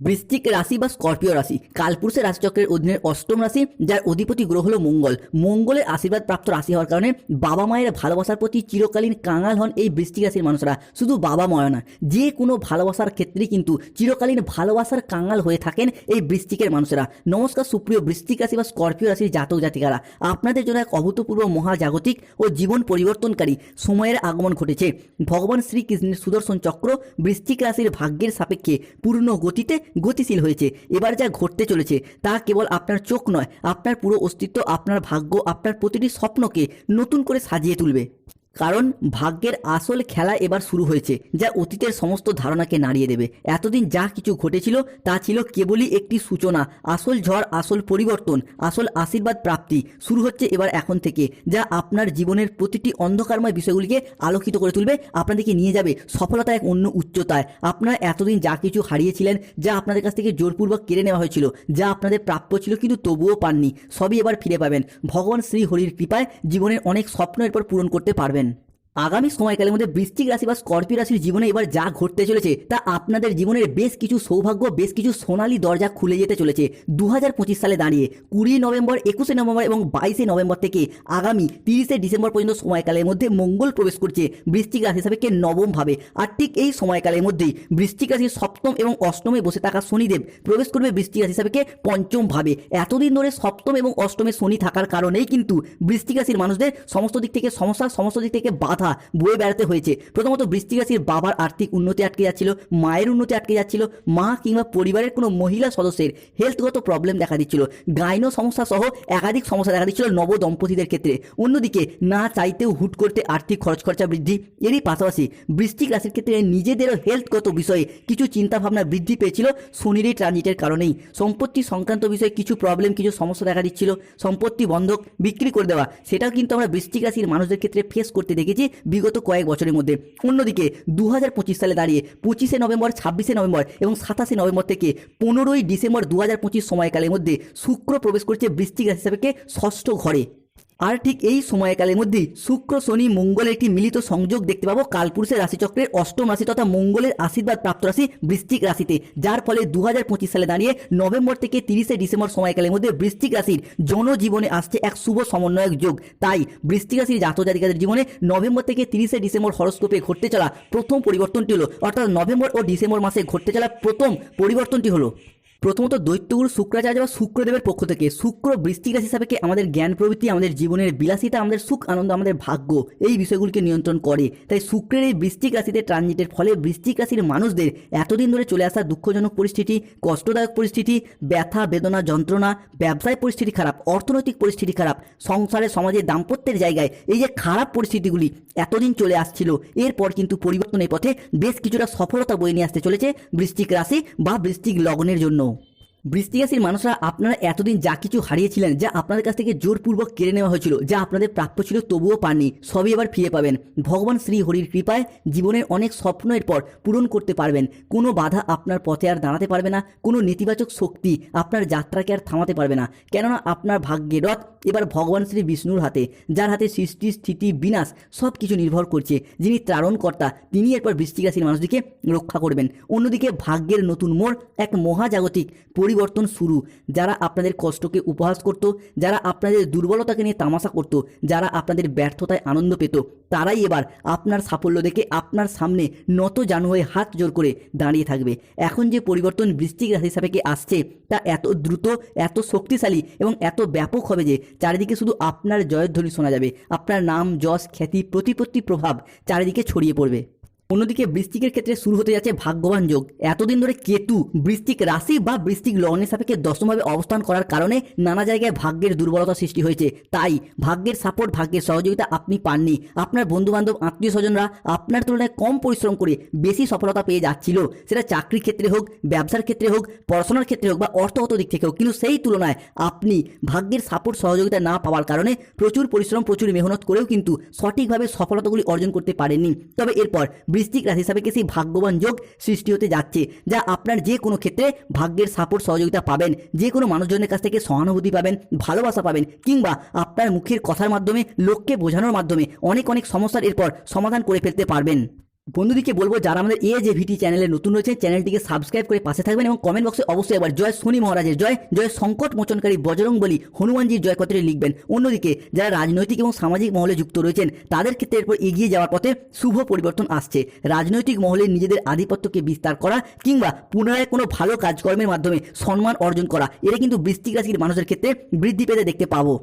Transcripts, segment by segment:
বৃশ্চিক রাশি বা স্করপিও রাশি। কালপুরুষের রাশিচক্রের অধীনের অষ্টম রাশি, যার অধিপতি গ্রহ হল মঙ্গল। মঙ্গলের আশীর্বাদ প্রাপ্ত রাশি হওয়ার কারণে বাবা মায়ের ভালোবাসার প্রতি চিরকালীন কাঙাল হন এই বৃশ্চিক রাশির মানুষরা। শুধু বাবা মায় না যে কোনো ভালোবাসার ক্ষেত্রে কিন্তু চিরকালীন ভালোবাসার কাঙাল হয়ে থাকেন এই বৃষ্টিকের মানুষেরা। নমস্কার সুপ্রিয় বৃশ্চিক রাশি বা স্করপিও রাশির জাতক জাতিকারা। আপনাদের জন্য এক অভূতপূর্ব মহাজাগতিক ও জীবন পরিবর্তনকারী সময়ের আগমন ঘটেছে। ভগবান শ্রীকৃষ্ণের সুদর্শন চক্র বৃষ্টিক রাশির ভাগ্যের সাপেক্ষে পূর্ণ গতিতে গতিশীল হয়েছে। এবার যা ঘটতে চলেছে, তা কেবল আপনার চোখ নয়, আপনার পুরো অস্তিত্ব, আপনার ভাগ্য, আপনার প্রতিটি স্বপ্নকে নতুন করে সাজিয়ে তুলবে। কারণ ভাগ্যের আসল খেলা এবার শুরু হয়েছে, যা অতীতের সমস্ত ধারণাকে নাড়িয়ে দেবে। এতদিন যা কিছু ঘটেছিল, তা ছিল কেবলই একটি সূচনা, আসল ঝড়, আসল পরিবর্তন, আসল আশীর্বাদ প্রাপ্তি। শুরু হচ্ছে এবার এখন থেকে, যা আপনার জীবনের প্রতিটি অন্ধকারময় বিষয়গুলিকে আলোকিত করে তুলবে, আপনাদেরকে নিয়ে যাবে সফলতা এক অন্য উচ্চতায়। আপনারা এতদিন যা কিছু হারিয়েছিলেন, যা আপনাদের কাছ থেকে জোরপূর্বক কেড়ে নেওয়া হয়েছিল, যা আপনাদের প্রাপ্য ছিল কিন্তু তবুও পাননি, সবই এবার ফিরে পাবেন। ভগবান শ্রী হরির কৃপায় জীবনের অনেক স্বপ্ন এরপর পূরণ করতে পারবেন। আগামী সময়কালের মধ্যে বৃশ্চিক রাশি বা স্করপিও রাশির জীবনে এবার যা ঘটতে চলেছে, তা আপনাদের জীবনের বেশ কিছু সৌভাগ্য, বেশ কিছু সোনালী দরজা খুলে যেতে চলেছে। দু হাজার পঁচিশ সালে দাঁড়িয়ে কুড়ি নভেম্বর, একুশে নভেম্বর এবং বাইশে নভেম্বর থেকে আগামী তিরিশে ডিসেম্বর পর্যন্ত সময়কালের মধ্যে মঙ্গল প্রবেশ করছে বৃশ্চিক রাশি হিসাবে কে নবম ভাবে। আর ঠিক এই সময়কালের মধ্যেই বৃশ্চিক রাশির সপ্তম এবং অষ্টমে বসে থাকা শনিদেব প্রবেশ করবে বৃশ্চিক রাশি হিসাবে কে পঞ্চম ভাবে। এতদিন ধরে সপ্তম এবং অষ্টমে শনি থাকার কারণেই কিন্তু বৃশ্চিক রাশির মানুষদের সমস্ত দিক থেকে সমস্যা, সমস্ত দিক থেকে বাধা বয়ে বেড়াতে হয়েছে। প্রথমত বৃশ্চিক রাশির বাবার আর্থিক উন্নতি আটকে যাচ্ছিল, মায়ের উন্নতি আটকে যাচ্ছিল, মা কিংবা পরিবারের কোনো মহিলা সদস্যের হেলথগত প্রবলেম দেখা দিচ্ছিল। গাইন সমস্যা সহ একাধিক সমস্যা দেখা দিচ্ছিল নব দম্পতিদের ক্ষেত্রে। অন্যদিকে না চাইতেও হুট করতে আর্থিক খরচ খরচা বৃদ্ধি। এরই পাশাপাশি বৃশ্চিক রাশির ক্ষেত্রে নিজেদেরও হেলথগত বিষয়ে কিছু চিন্তাভাবনা বৃদ্ধি পেয়েছিল শনির ট্রানজিটের কারণেই। সম্পত্তি সংক্রান্ত বিষয়ে কিছু প্রবলেম কিছু সমস্যা দেখা দিচ্ছিল। সম্পত্তি বন্ধক বিক্রি করে দেওয়া, সেটাও কিন্তু আমরা বৃশ্চিক রাশির মানুষদের ক্ষেত্রে ফেস করতে দেখেছি। বিগত কয়েক বছরের মধ্যে। অন্যদিকে দু হাজার পঁচিশ সালে দাঁড়িয়ে পঁচিশে নভেম্বর, ছাব্বিশে নভেম্বর এবং সাতাশে নভেম্বর থেকে পনেরোই ডিসেম্বর দু হাজার পঁচিশ সময়কালের মধ্যে শুক্র প্রবেশ করছে বৃষ্টিক রাশি হিসাবে ষষ্ঠ ঘরে। আর ঠিক এই সময়কালের মধ্যেই শুক্র, শনি, মঙ্গলের একটি মিলিত সংযোগ দেখতে পাবো কালপুরুষের রাশিচক্রের অষ্টম রাশি তথা মঙ্গলের আশীর্বাদ প্রাপ্ত রাশি বৃশ্চিক রাশিতে, যার ফলে দু হাজার পঁচিশ সালে দাঁড়িয়ে নভেম্বর থেকে তিরিশে ডিসেম্বর সময়কালের মধ্যে বৃশ্চিক রাশির জনজীবনে আসছে এক শুভ সমন্বয়ক যোগ। তাই বৃশ্চিক রাশির জাতক জাতিকাদের জীবনে নভেম্বর থেকে তিরিশে ডিসেম্বর হরস্কোপে ঘটতে চলা প্রথম পরিবর্তনটি হলো, অর্থাৎ নভেম্বর ও ডিসেম্বর মাসে ঘটতে চলা প্রথম পরিবর্তনটি হলো। প্রথমত দৈত্যগুরু শুক্রাচার্য বা শুক্রদেবের পক্ষ থেকে শুক্র বৃষ্টিক রাশি হিসাবে আমাদের জ্ঞান প্রবৃত্তি, আমাদের জীবনের বিলাসিতা, আমাদের সুখ, আনন্দ, আমাদের ভাগ্য এই বিষয়গুলিকে নিয়ন্ত্রণ করে। তাই শুক্রের এই বৃষ্টিক রাশিতে ট্রানজিটের ফলে বৃষ্টিক রাশির মানুষদের এতদিন ধরে চলে আসা দুঃখজনক পরিস্থিতি, কষ্টদায়ক পরিস্থিতি, ব্যথা, বেদনা, যন্ত্রণা ব্যবসায় পরিস্থিতি খারাপ, অর্থনৈতিক পরিস্থিতি খারাপ, সংসারে, সমাজে দাম্পত্যের জায়গায় এই যে খারাপ পরিস্থিতিগুলি এতদিন চলে আসছিল, এরপর কিন্তু পরিবর্তনের পথে বেশ কিছুটা সফলতা বয়ে নিয়ে আসতে চলেছে বৃষ্টিক রাশি বা বৃষ্টিক লগ্নের জন্য। বৃষ্টি রাশির মানুষরা আপনারা এতদিন যা কিছু হারিয়েছিলেন, যা আপনাদের কাছ থেকে জোরপূর্বক কেড়ে নেওয়া হয়েছিল, যা আপনাদের প্রাপ্য ছিল, তবুও পাননি, সবই এবার ফিরে পাবেন। ভগবান শ্রী হরির কৃপায় জীবনের অনেক স্বপ্ন পর পূরণ করতে পারবেন। কোনো বাধা আপনার পথে আর দাঁড়াতে পারবে না, কোনো নেতিবাচক শক্তি আপনার যাত্রাকে আর থামাতে পারবে না। কেননা আপনার ভাগ্যের রথ এবার ভগবান শ্রী বিষ্ণুর হাতে, যার হাতে সৃষ্টি, স্থিতি, বিনাশ সব কিছু নির্ভর করছে। যিনি ত্রারণকর্তা তিনি এরপর বৃষ্টিক রাশির মানুষটিকে রক্ষা করবেন। অন্যদিকে ভাগ্যের নতুন মোড় এক মহাজাগতিক পরিবর্তন শুরু। যারা আপনাদের কষ্টকে উপহাস করত, যারা আপনাদের দুর্বলতাকে নিয়ে তামাশা করত, যারা আপনাদের ব্যর্থতায় আনন্দ পেত, তারাই এবার আপনার সাফল্য দেখে আপনার সামনে নত জানু হয়ে হাত জোর করে দাঁড়িয়ে থাকবে। এখন যে পরিবর্তন বৃষ্টিক রাশি সাপেক্ষে আসছে, তা এত দ্রুত, এত শক্তিশালী এবং এত ব্যাপক হবে যে চারিদিকে শুধু আপনার জয়ধ্বনি শোনা যাবে। আপনার নাম, যশ, খ্যাতি, প্রতিপত্তি প্রভাব চারিদিকে ছড়িয়ে পড়বে। অন্যদিকে বৃষ্টিকের ক্ষেত্রে শুরু হতে যাচ্ছে ভাগ্যবান যোগ। এতদিন ধরে কেতু, বৃষ্টিক রাশি বা বৃষ্টিক লগ্নের সাপেক্ষে দশমভাবে অবস্থান করার কারণে নানা জায়গায় ভাগ্যের দুর্বলতা সৃষ্টি হয়েছে। তাই ভাগ্যের সাপোর্ট ভাগ্যের সহযোগিতা আপনি পাননি। আপনার বন্ধুবান্ধব আত্মীয় স্বজনরা আপনার তুলনায় কম পরিশ্রম করে বেশি সফলতা পেয়ে যাচ্ছিল। সেটা চাকরির ক্ষেত্রে হোক, ব্যবসার ক্ষেত্রে হোক, পড়াশোনার ক্ষেত্রে হোক বা অর্থগত দিক থেকে হোক। কিন্তু সেই তুলনায় আপনি ভাগ্যের সাপোর্ট সহযোগিতা না পাওয়ার কারণে প্রচুর পরিশ্রম, প্রচুর মেহনত করেও কিন্তু সঠিকভাবে সফলতাগুলি অর্জন করতে পারেননি। তবে এরপর বৃষ্টিক রাশি হিসাবে কি সেই ভাগ্যবান যোগ সৃষ্টি হতে যাচ্ছে, যা আপনার যে কোনো ক্ষেত্রে ভাগ্যের সাপোর্ট সহযোগিতা পাবেন, যে কোনো মানুষজনের কাছ থেকে সহানুভূতি পাবেন, ভালোবাসা পাবেন, কিংবা আপনার মুখের কথার মাধ্যমে, লোককে বোঝানোর মাধ্যমে অনেক অনেক সমস্যার এরপর সমাধান করে ফেলতে পারবেন। বন্ধুদিকে বলব, যারা আমাদের এ যে ভিটি চ্যানেলে নতুন রয়েছে চ্যানেলটিকে সাবস্ক্রাইব করে পাশে থাকবেন এবং কমেন্ট বক্সে অবশ্যই আবার জয় শনি মহারাজের জয় জয় সংকট মোচনকারী বজরং বলি হনুমানজির জয় কথাটি লিখবেন। অন্যদিকে, যারা রাজনৈতিক এবং সামাজিক মহলে যুক্ত রয়েছেন, তাদের ক্ষেত্রে এরপর এগিয়ে যাওয়ার পথে শুভ পরিবর্তন আসছে। রাজনৈতিক মহলে নিজেদের আধিপত্যকে বিস্তার করা কিংবা পুনরায় কোনো ভালো কাজকর্মের মাধ্যমে সম্মান অর্জন করা, এটা কিন্তু বৃষ্টিক রাশির মানুষের ক্ষেত্রে বৃদ্ধি পেতে দেখতে পাবো।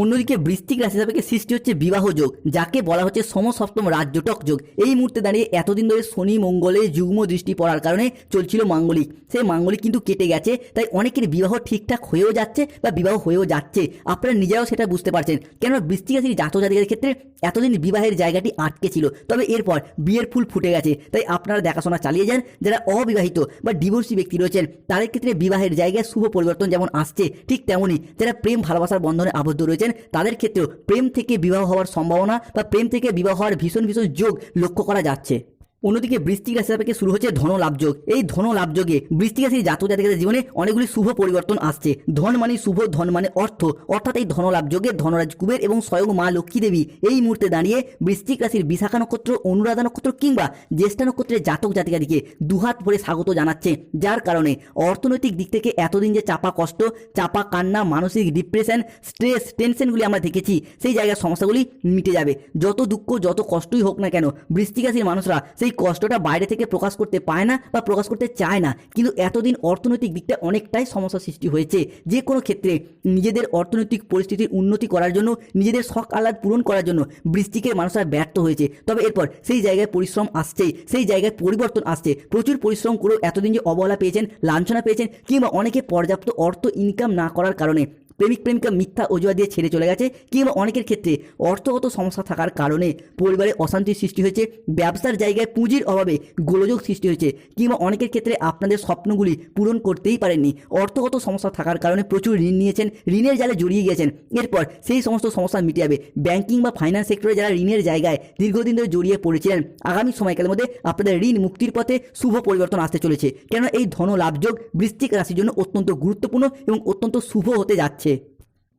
অন্যদিকে বৃষ্টিক রাশি সাপেক্ষে সৃষ্টি হচ্ছে বিবাহ যোগ, যাকে বলা হচ্ছে সমসপ্তম রাজ্যটক যোগ। এই মুহূর্তে দাঁড়িয়ে এতদিন ধরে শনি, মঙ্গলে যুগ্ম দৃষ্টি পড়ার কারণে চলছিল মাঙ্গলিক। সেই মাঙ্গলিক কিন্তু কেটে গেছে, তাই অনেকের বিবাহ ঠিকঠাক হয়েও যাচ্ছে বা বিবাহ হয়েও যাচ্ছে। আপনারা নিজেরাও সেটা বুঝতে পারছেন। কেন বৃষ্টিক রাশির জাতক জাতিকাদের ক্ষেত্রে এতদিন বিবাহের জায়গাটি আটকে ছিল। তবে এরপর বিয়ের ফুল ফুটে গেছে, তাই আপনারা দেখাশোনা চালিয়ে যান। যারা অবিবাহিত বা ডিভোর্সি ব্যক্তি রয়েছেন, তাদের ক্ষেত্রে বিবাহের জায়গায় শুভ পরিবর্তন যেমন আসছে, ঠিক তেমনই। যারা প্রেম, ভালোবাসার বন্ধনে আবদ্ধ রয়েছেন তাদের ক্ষেত্রেও প্রেম থেকে বিবাহ হওয়ার সম্ভাবনা বা প্রেম থেকে বিবাহ হওয়ার ভীষণ ভীষণ যোগ লক্ষ্য করা যাচ্ছে। অন্যদিকে বৃষ্টিক রাশি সাপেক্ষে শুরু হচ্ছে ধন লাভযোগ এই ধন লাভযোগে বৃষ্টিক রাশির জাতক জাতিকাদের জীবনে অনেকগুলি শুভ পরিবর্তন আসছে। ধন মানে শুভ, ধন মানে অর্থ। অর্থাৎ এই ধন লাভযোগে ধনরাজ কুবের এবং স্বয়ং মা লক্ষ্মী দেবী এই মুহূর্তে দাঁড়িয়ে বৃষ্টিক রাশির বিশাখা নক্ষত্র, অনুরাধা নক্ষত্র কিংবা জ্যেষ্ঠা নক্ষত্রের জাতক জাতিকাদিকে দুহাত ভরে স্বাগত জানাচ্ছে। যার কারণে অর্থনৈতিক দিক থেকে এতদিন যে চাপা কষ্ট, চাপা কান্না, মানসিক ডিপ্রেশন স্ট্রেস টেনশনগুলি আমরা দেখেছি, সেই জায়গার সমস্যাগুলি মিটে যাবে। যত দুঃখ, যত কষ্টই হোক না কেন বৃষ্টিক রাশির মানুষরা সেই কষ্টটা বাইরে থেকে প্রকাশ করতে পায় না বা প্রকাশ করতে চায় না। কিন্তু এতদিন অর্থনৈতিক দিকটা অনেকটাই সমস্যা সৃষ্টি হয়েছে। যে কোনো ক্ষেত্রে নিজেদের অর্থনৈতিক পরিস্থিতির উন্নতি করার জন্য, নিজেদের শখ আহ্লাদ পূরণ করার জন্য বৃষ্টিকের মানুষরা ব্যর্থ হয়েছে। তবে এরপর সেই জায়গায় পরিশ্রম আসছেই সেই জায়গায় পরিবর্তন আসছে। প্রচুর পরিশ্রম করেও এতদিন যে অবহেলা পেয়েছেন, লাঞ্ছনা পেয়েছেন কিংবা অনেকে পর্যাপ্ত অর্থ ইনকাম না করার কারণে। প্রেমিক প্রেমিকা মিথ্যা অজুহাত দিয়ে ছেড়ে চলে গেছে, কিংবা অনেকের ক্ষেত্রে অর্থগত সমস্যা থাকার কারণে পরিবারে অশান্তির সৃষ্টি হয়েছে, ব্যবসার জায়গায় পুঁজির অভাবে গোলযোগ সৃষ্টি হয়েছে, কিংবা অনেকের ক্ষেত্রে আপনাদের স্বপ্নগুলি পূরণ করতেই পারেননি। অর্থগত সমস্যা থাকার কারণে প্রচুর ঋণ নিয়েছেন, ঋণের জালে জড়িয়ে গিয়েছেন। এরপর সেই সমস্ত সমস্যা মিটে যাবে ব্যাংকিং বা ফাইন্যান্স সেক্টরে যারা ঋণের জায়গায় দীর্ঘদিন ধরে জড়িয়ে পড়েছিলেন, আগামী সময়কালের মধ্যে আপনাদের ঋণ মুক্তির পথে শুভ পরিবর্তন আসতে চলেছে। কেন এই ধন লাভযোগ বৃশ্চিক রাশির জন্য অত্যন্ত গুরুত্বপূর্ণ এবং অত্যন্ত শুভ হতে যাচ্ছে।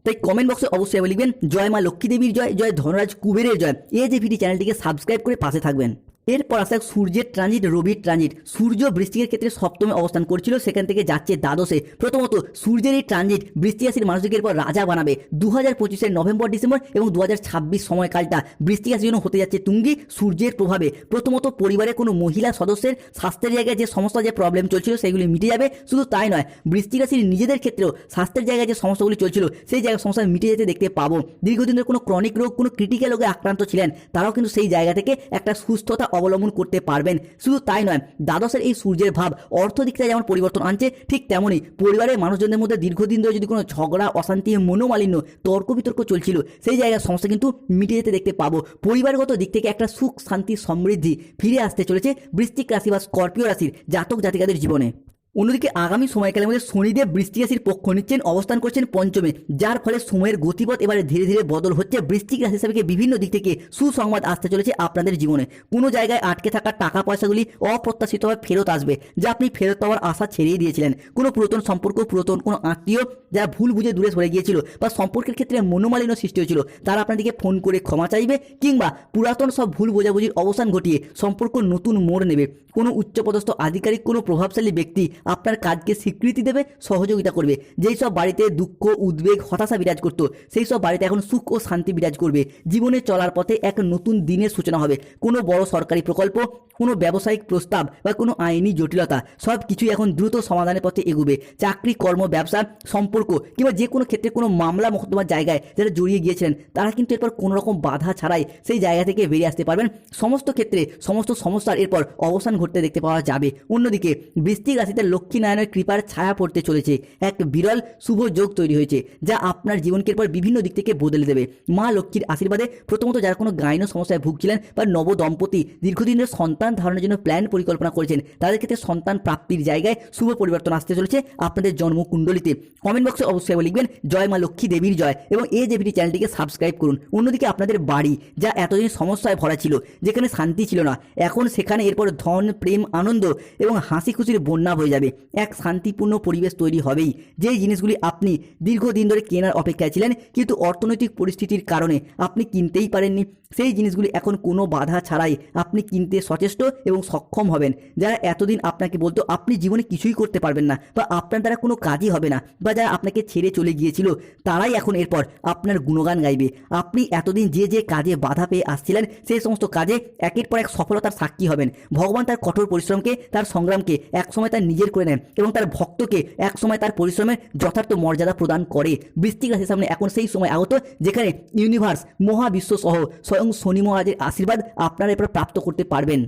তাই কমেন্ট বক্সে অবশ্যই লিখবেন, জয় মা লক্ষ্মী দেবীর জয় জয় ধনরাজ কুবেরের জয়। এই যে ভিডি চ্যানেলটিকে সাবস্ক্রাইব করে পাশে থাকবেন। এরপর আসা সূর্যের ট্রানজিট রবির ট্রানজিট সূর্য বৃষ্টিকের ক্ষেত্রে সপ্তমে অবস্থান করছিল, সেখান থেকে যাচ্ছে দ্বাদশে। প্রথমত, সূর্যের এই ট্রানজিট বৃষ্টি রাশির মানুষদেরকে এরপর রাজা বানাবে। দু হাজার পঁচিশের নভেম্বর, ডিসেম্বর এবং দু হাজার ছাব্বিশ সময়কালটা বৃষ্টি রাশির জন্য হতে যাচ্ছে তুঙ্গি সূর্যের প্রভাবে। প্রথমত, পরিবারের কোনো মহিলা সদস্যের স্বাস্থ্যের জায়গায় যে সমস্যা যে প্রবলেম চলছিল, সেগুলি মিটে যাবে। শুধু তাই নয়, বৃষ্টি রাশির নিজেদের ক্ষেত্রেও স্বাস্থ্যের জায়গায় যে সমস্যাগুলি চলছিল, সেই জায়গায় সমস্যা মিটে যেতে দেখতে পাবো। দীর্ঘদিন ধরে কোনো ক্রনিক রোগ, কোনো ক্রিটিক্যাল রোগে আক্রান্ত ছিলেন, তারাও কিন্তু সেই জায়গা থেকে একটা সুস্থতা অবলম্বন করতে পারবেন। শুধু তাই নয়, দ্বাদশের এই সূর্যের ভাব অর্থ দিকটা যেমন পরিবর্তন আনছে, ঠিক তেমনই পরিবারের মানুষজনদের মধ্যে দীর্ঘদিন ধরে যদি কোনো ঝগড়া, অশান্তি, মনোমালিন্য, তর্ক বিতর্ক চলছিল, সেই জায়গার সমস্যা কিন্তু মিটে যেতে দেখতে পাবো। পরিবারগত দিক থেকে একটা সুখ, শান্তি, সমৃদ্ধি ফিরে আসতে চলেছে বৃষ্টিক রাশি বা স্করপিও রাশির জাতক জাতিকাদের জীবনে। অন্যদিকে আগামী সময়কালের মধ্যে শনিদেব বৃষ্টি রাশির পক্ষ নিচ্ছেন, অবস্থান করছেন পঞ্চমে, যার ফলে সময়ের গতিপথ এবারে ধীরে ধীরে বদল হচ্ছে। বৃষ্টিক রাশি হিসাবে বিভিন্ন দিক থেকে সুসংবাদ আসতে চলেছে আপনাদের জীবনে। কোনো জায়গায় আটকে থাকা টাকা পয়সাগুলি অপ্রত্যাশিতভাবে ফেরত আসবে, যা আপনি ফেরত পাওয়ার আশা ছেড়েই দিয়েছিলেন। কোনো পুরাতন সম্পর্ক, পুরাতন কোনো আত্মীয় যারা ভুল বুঝে দূরে সরে গিয়েছিল বা সম্পর্কের ক্ষেত্রে মনোমালিন্য সৃষ্টি হয়েছিল, তারা আপনাদেরকে ফোন করে ক্ষমা চাইবে কিংবা পুরাতন সব ভুল বোঝাবুঝির অবসান ঘটিয়ে সম্পর্ক নতুন মোড় নেবে। কোনো উচ্চপদস্থ আধিকারিক, কোনো প্রভাবশালী ব্যক্তি আপনার কাজকে স্বীকৃতি দেবে, সহযোগিতা করবে। যেই সব বাড়িতে দুঃখ, উদ্বেগ, হতাশা বিরাজ করতো, সেই সব বাড়িতে এখন সুখ ও শান্তি বিরাজ করবে। জীবনে চলার পথে এক নতুন দিনের সূচনা হবে। কোনো বড় সরকারি প্রকল্প, কোনো ব্যবসায়িক প্রস্তাব বা কোনো আইনি জটিলতা, সব কিছুই এখন দ্রুত সমাধানের পথে এগোবে। চাকরি, কর্ম, ব্যবসা, সম্পর্ক কিংবা যে কোনো ক্ষেত্রে কোনো মামলা মোকদ্দমার জায়গায় যারা জড়িয়ে গিয়েছিলেন, তারা কিন্তু এরপর কোনো রকম বাধা ছাড়াই সেই জায়গা থেকে বেরিয়ে আসতে পারবেন। সমস্ত ক্ষেত্রে সমস্ত সমস্যার এরপর অবসান ঘটতে দেখতে পাওয়া যাবে। অন্যদিকে বৃষ্টিক রাশিতে লক্ষ্মীনারায়ণের কৃপার ছায়া পড়তে চলেছে। এক বিরল, শুভ যোগ তৈরি হয়েছে, যা আপনার জীবনকে এরপর বিভিন্ন দিক থেকে বদলে দেবে। মা লক্ষ্মীর আশীর্বাদে প্রথমত যারা কোনো গাইন সমস্যায় ভুগছিলেন বা নব দম্পতি দীর্ঘদিনের সন্তান ধারণের জন্য প্ল্যান পরিকল্পনা করেছেন, তাদের ক্ষেত্রে সন্তান প্রাপ্তির জায়গায় শুভ পরিবর্তন আসতে চলেছে আপনাদের জন্মকুণ্ডলিতে। কমেন্ট বক্সে অবশ্যই লিখবেন, জয় মা লক্ষ্মী দেবীর জয় এবং এই জেভিটি চ্যানেলটিকে সাবস্ক্রাইব করুন। অন্যদিকে আপনাদের বাড়ি, যা এতদিন সমস্যায় ভরা ছিল, যেখানে শান্তি ছিল না, এখন সেখানে এরপর ধন, প্রেম, আনন্দ এবং হাসি খুশির বন্যা হয়ে যাবে। যাবে। এক শান্তিপূর্ণ পরিবেশ তৈরি হবেই। যেই জিনিসগুলি আপনি দীর্ঘদিন ধরে কেনার অপেক্ষায় ছিলেন, কিন্তু অর্থনৈতিক পরিস্থিতির কারণে আপনি কিনতেই পারেননি, সেই জিনিসগুলি এখন কোনো বাধা ছাড়াই আপনি কিনতে সচেষ্ট এবং সক্ষম হবেন। যারা এতদিন আপনাকে বলতো, আপনি জীবনে কিছুই করতে পারবেন না বা আপনার দ্বারা কোনো কাজই হবে না বা যারা আপনাকে ছেড়ে চলে গিয়েছিল, তারাই এখন এরপর আপনার গুণগান গাইবে। আপনি এতদিন যে যে কাজে বাধা পেয়ে আসছিলেন, সেই সমস্ত কাজে একের পর এক সফলতার সাক্ষী হবেন। ভগবান তার কঠোর পরিশ্রমকে, তার সংগ্রামকে, একসময় তার নিজের করে নেন এবং তার ভক্তকে এক সময় তার পরিশ্রমের যথার্থ মর্যাদা প্রদান করে। বৃষ্টিক রাশির সামনে এখন সেই সময় আগত যেখানে ইউনিভার্স মহাবিশ্ব সহ স্বয়ং শনি মহারাজের আশীর্বাদ আপনারা এরপর প্রাপ্ত করতে পারবেন।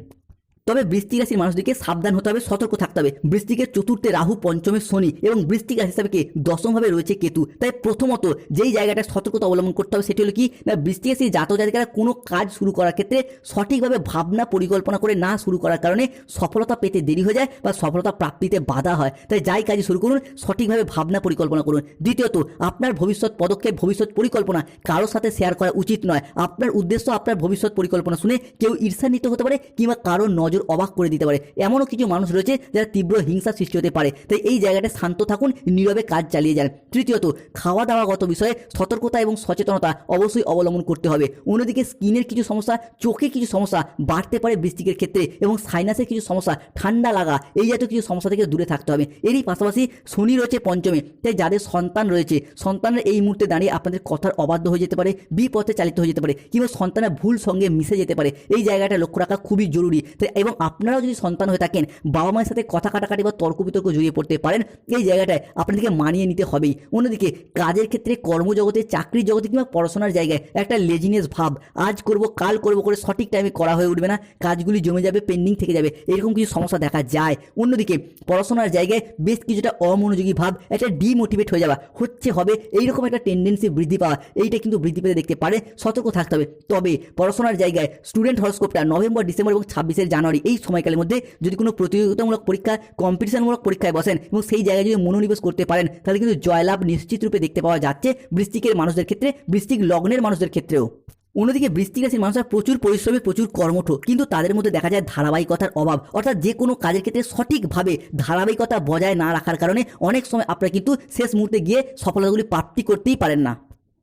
তবে বৃষ্টিক রাশির মানুষদেরকে সাবধান হতে হবে, সতর্ক থাকতে হবে। বৃষ্টিকের চতুর্থে রাহু, পঞ্চমে শনি এবং বৃষ্টিক রাশি হিসাবে দশমভাবে রয়েছে কেতু। তাই প্রথমত যেই জায়গাটা সতর্কতা অবলম্বন করতে হবে সেটি হলো কি, না বৃষ্টিক রাশি জাতক জাতিকারা কোনো কাজ শুরু করার ক্ষেত্রে সঠিকভাবে ভাবনা পরিকল্পনা করে না শুরু করার কারণে সফলতা পেতে দেরি হয়ে যায় বা সফলতা প্রাপ্তিতে বাধা হয়। তাই যাই কাজে শুরু করুন, সঠিকভাবে ভাবনা পরিকল্পনা করুন। দ্বিতীয়ত, আপনার ভবিষ্যৎ পদক্ষেপ, ভবিষ্যৎ পরিকল্পনা কারোর সাথে শেয়ার করা উচিত নয়। আপনার উদ্দেশ্য, আপনার ভবিষ্যৎ পরিকল্পনা শুনে কেউ ঈর্ষান্বিত হতে পারে কিংবা কারোর নজর অবাক করে দিতে পারে। এমনও কিছু মানুষ রয়েছে যারা তীব্র হিংসা সৃষ্টি হতে পারে। তাই এই জায়গাটা শান্ত থাকুন, নীরবে কাজ চালিয়ে যান। তৃতীয়ত খাওয়া দাওয়াগত বিষয়ে সতর্কতা এবং সচেতনতা অবশ্যই অবলম্বন করতে হবে। অন্যদিকে স্কিনের কিছু সমস্যা চোখে কিছু সমস্যা বাড়তে পারে বৃষ্টিকের ক্ষেত্রে এবং সাইনাসের কিছু সমস্যা, ঠান্ডা লাগা, এই জাতীয় কিছু সমস্যা থেকে দূরে থাকতে হবে। এরই পাশাপাশি শনি রয়েছে পঞ্চমে, তাই যাদের সন্তান রয়েছে, সন্তানের এই মুহূর্তে দাঁড়িয়ে আপনাদের কথার অবাধ্য হয়ে যেতে পারে, বিপথে চালিত হয়ে যেতে পারে কিংবা সন্তানের ভুল সঙ্গে মিশে যেতে পারে। এই জায়গাটা লক্ষ্য রাখা খুবই জরুরি। তাই এবং আপনারাও যদি সন্তান হয়ে থাকেন, বাবা মায়ের সাথে কথা কাটাকাটি বা তর্ক বিতর্ক জড়িয়ে পড়তে পারেন, এই জায়গাটায় আপনাদেরকে মানিয়ে নিতে হবেই। অন্যদিকে, কাজের ক্ষেত্রে কর্মজগতে চাকরির জগতে কিংবা পড়াশোনার জায়গায় একটা লেজিনেস ভাব। আজ করব, কাল করব করে সঠিক টাইমে করা হয়ে উঠবে না, কাজগুলি জমে যাবে পেন্ডিং থেকে যাবে, এরকম কিছু সমস্যা দেখা যায়। অন্যদিকে, পড়াশোনার জায়গায় বেশ কিছুটা অমনোযোগী ভাব, একটা ডিমোটিভেট হয়ে যাওয়া, হচ্ছে, হবে, এইরকম একটা টেন্ডেন্সি বৃদ্ধি পাওয়া, এইটা কিন্তু বৃদ্ধি পেতে দেখতে পারে, সতর্ক থাকতে হবে। তবে, পড়াশোনার জায়গায় স্টুডেন্ট হরস্কোপটা নভেম্বর, ডিসেম্বর এবং ছাব্বিশের জানুয়ারি এই সময়কালের মধ্যে যদি কোনো প্রতিযোগিতামূলক পরীক্ষা কম্পিটিশনমূলক পরীক্ষায় বসেন এবং সেই জায়গায় যদি মনোনিবেশ করতে পারেন, তাহলে কিন্তু জয়লাভ নিশ্চিত রূপে দেখতে পাওয়া যাচ্ছে বৃষ্টিকের মানুষদের ক্ষেত্রে বৃষ্টিক লগ্নের মানুষদের ক্ষেত্রেও। অন্যদিকে বৃষ্টিক রাশির মানুষরা প্রচুর পরিশ্রমী প্রচুর কর্মঠ, কিন্তু তাদের মধ্যে দেখা যায় ধারাবাহিকতার অভাব। অর্থাৎ যে কোনো কাজের ক্ষেত্রে সঠিকভাবে ধারাবাহিকতা বজায় না রাখার কারণে অনেক সময় আপনারা কিন্তু শেষ মুহূর্তে গিয়ে সফলতাগুলি প্রাপ্তি করতেই পারেন না।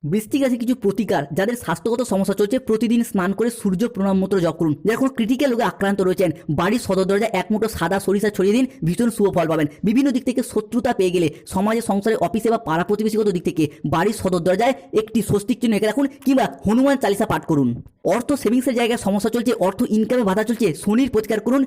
বৃষ্টিক রাশি কিছু প্রতিকার যাদের স্বাস্থ্যগত সমস্যা চলছে, প্রতিদিন স্নান করে সূর্য প্রণাম মন্ত্র জপ করুন। যারা কোনো ক্রিটিক্যাল রোগে আক্রান্ত রয়েছেন, বাড়ির সদর দরজায় এক মুঠো সাদা সরিষা ছড়িয়ে দিন, ভীষণ শুভ ফল পাবেন। বিভিন্ন দিক থেকে শত্রুতা পেয়ে গেলে, সমাজে, সংসারে অফিসে বা পাড়া প্রতিবেশীগত দিক থেকে বাড়ির সদর দরজায় একটি স্বস্তিক চিহ্ন এঁকে রাখুন কিংবা হনুমান চালিসা পাঠ করুন। অর্থ সেভিংসের জায়গায় সমস্যা চলছে, অর্থ ইনকামে বাধা চলছে, শনির প্রতিকার করুন।